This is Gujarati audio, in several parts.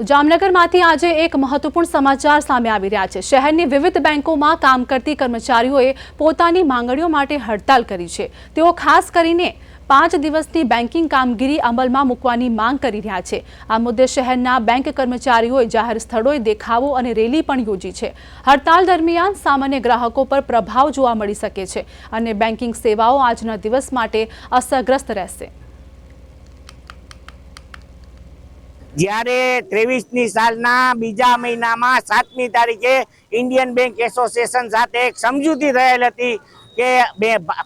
જામનગરમાંથી આજે એક મહત્વપૂર્ણ સમાચાર સામે આવી રહ્યા છે. શહેરની વિવિધ બેંકોમાં કામ કરતી કર્મચારીઓએ પોતાની માંગણીઓ માટે હડતાલ કરી છે. તેઓ ખાસ કરીને પાંચ દિવસની બેન્કિંગ કામગીરી અમલમાં મૂકવાની માંગ કરી રહ્યા છે. આ મુદ્દે શહેરના બેંક કર્મચારીઓએ જાહેર સ્થળોએ દેખાવો અને રેલી પણ યોજી છે. હડતાલ દરમિયાન સામાન્ય ગ્રાહકો પર પ્રભાવ જોવા મળી શકે છે અને બેન્કિંગ સેવાઓ આજના દિવસ માટે અસરગ્રસ્ત રહેશે. જ્યારે ત્રેવીસની સાલના બીજા મહિનામાં સાતમી તારીખે ઇન્ડિયન બેંક એસોસિએશન સાથે એક સમજૂતી થયેલ હતી કે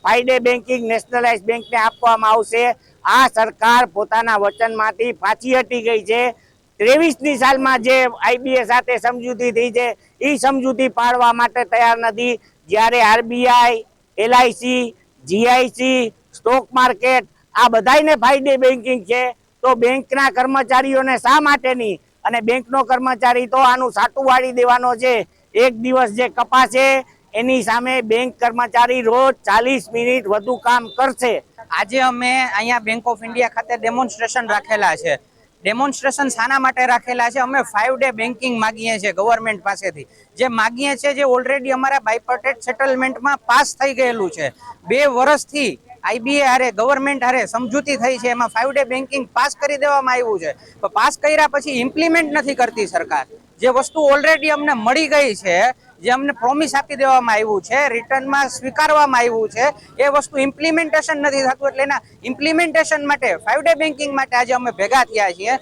ફાયદે બેન્કિંગ નેશનલાઇઝ બેંકને આપવામાં આવશે. આ સરકાર પોતાના વચનમાંથી પાછી હટી ગઈ છે. ત્રેવીસની સાલમાં જે આઈબીએ સાથે સમજૂતી થઈ છે એ સમજૂતી પાડવા માટે તૈયાર નથી. જ્યારે RBI, LIC, GIC, stock market, આ બધાયને ફાયદે બેન્કિંગ છે. તો બેંકના કર્મચારીઓને શા માટે નહીં અને બેંકનો કર્મચારી તો આનું સાટું વાળી દેવાનો છે. એક દિવસ જે કપાશે, એની સામે બેંક કર્મચારી રોજ ચાલીસ મિનિટ વધુ કામ કરશે. આજે અમે અહીંયા બેંક ઓફ ઇન્ડિયા ખાતે ડેમોન્સ્ટ્રેશન રાખેલા છે. ડેમોન્સ્ટ્રેશન શાના માટે રાખેલા છે? અમે ફાઇવ ડે બેન્કિંગ માગીએ છીએ ગવર્મેન્ટ પાસેથી. જે માગીએ છીએ જે ઓલરેડી અમારા બાયપર્ટેટ સેટલમેન્ટમાં પાસ થઈ ગયેલું છે. બે વર્ષથી આઈબીએ હારે ગવર્મેન્ટ હારે સમજૂતી થઈ છે. એમાં ફાઇવ ડે બેન્કિંગ પાસ કરી દેવામાં આવ્યું છે. પણ પાસ કર્યા પછી ઇમ્પ્લિમેન્ટ નથી કરતી સરકાર. જે વસ્તુ ઓલરેડી અમને મળી ગઈ છે, જે અમને પ્રોમિસ આપી દેવામાં આવ્યું છે રિટર્નમાં સ્વીકારવામાં આવ્યું છે, એ વસ્તુ ઇમ્પ્લિમેન્ટેશન નથી થતું. એટલે એના ઇમ્પ્લિમેન્ટેશન માટે ફાઈવ ડે બેન્કિંગ માટે આજે અમે ભેગા થયા છીએ.